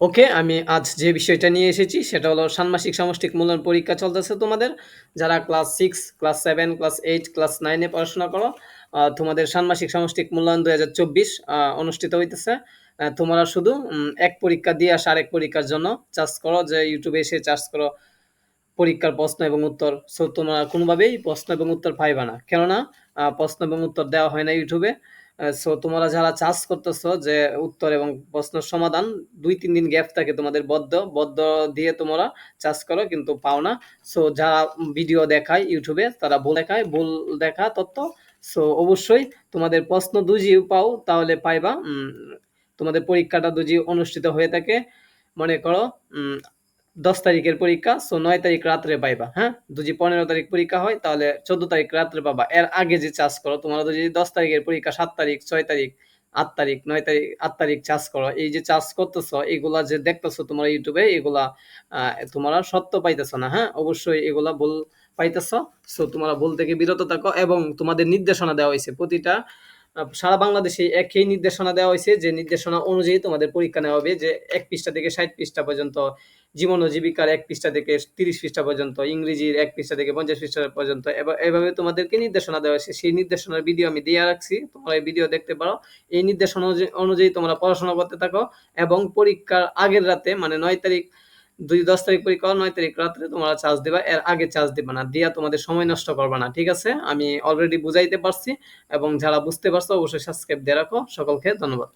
ওকে, আমি আজ যে বিষয়টা নিয়ে এসেছি সেটা হলো ষান্মাসিক সামষ্টিক মূল্যায়ন পরীক্ষা চলতেছে তোমাদের। যারা class six, class seven, class eight, class নাইনে পড়াশোনা করো তোমাদের ষান্মাসিক সামষ্টিক মূল্যায়ন দুই হাজার চব্বিশ অনুষ্ঠিত হইতেছে। তোমরা শুধু এক পরীক্ষা দিয়ে আসা আরেক পরীক্ষার জন্য চার্জ করো, যে ইউটিউবে এসে চার্জ করো পরীক্ষার প্রশ্ন এবং উত্তর। সো, তোমরা কোনোভাবেই প্রশ্ন এবং উত্তর পাইবা না। কেননা প্রশ্ন এবং উত্তর দেওয়া হয় না ইউটিউবে। সো তোমরা যারা চার্জ করতেছো যে উত্তর এবং প্রশ্ন সমাধান, দুই, তিন দিন গ্যাপ থাকে তোমাদের বদ্ধ বদ্ধ দিয়ে তোমরা চার্জ করো কিন্তু পাও না। সো যারা ভিডিও দেখায় ইউটিউবে, তারা ভুল দেখায়, ভুল দেখা তথ্য। সো অবশ্যই তোমাদের প্রশ্ন দুজি পাও, তাহলে পাইবা। তোমাদের পরীক্ষাটা দুজি অনুষ্ঠিত হয়ে থাকে। মনে করো দশ তারিখের পরীক্ষা সো নয় তারিখ রাত্রে পাইবা হ্যাঁ? যদি পনেরো তারিখ পরীক্ষা হয়, তাহলে চোদ্দ তারিখ রাত্রে পাবা। এর আগে যে চার্জ করো, তোমরা যদি দশ তারিখের পরীক্ষা, সাত তারিখ, ছয় তারিখ, আট তারিখ, নয় তারিখ, আট তারিখ চার্জ করো, এই যে চাষ করতেছো, এগুলা যে দেখতেছো তোমরা ইউটিউবে, এগুলা তোমরা সত্য পাইতেছো না হ্যাঁ? অবশ্যই এগুলা ভুল পাইতেছো। সো তোমরা ভুল থেকে বিরত থাকো এবং তোমাদের নির্দেশনা দেওয়া হয়েছে প্রতিটা সারা বাংলাদেশে একই নির্দেশনা দেওয়া হয়েছে, যে নির্দেশনা অনুযায়ী তোমাদের পরীক্ষা নেওয়া হবে, যে এক পৃষ্ঠা থেকে ষাট পৃষ্ঠা পর্যন্ত জীবন ও জীবিকার এক পৃষ্ঠা থেকে তিরিশ পৃষ্ঠা পর্যন্ত, ইংরেজির এক পৃষ্ঠা থেকে পঞ্চাশ পৃষ্ঠা পর্যন্ত এভাবে তোমাদেরকে নির্দেশনা দেওয়া হয়েছে। সেই নির্দেশনার ভিডিও আমি দিয়ে রাখছি, তোমরা এই ভিডিও দেখতে পারো। এই নির্দেশনা অনুযায়ী তোমরা পড়াশোনা করতে থাকো এবং পরীক্ষার আগের রাতে মানে নয় তারিখ দুই দশ তারিখ পরীক্ষা নয় তারিখ রাত্রে তোমরা চার্জ দেবা, এর আগে চার্জ দেবা না, দিয়া তোমাদের সময় নষ্ট করবা না, ঠিক আছে? আমি অলরেডি বুঝাইতে পারছি এবং যারা বুঝতে পারছ অবশ্যই সাবস্ক্রাইব দিয়ে রাখো। সকলকে ধন্যবাদ।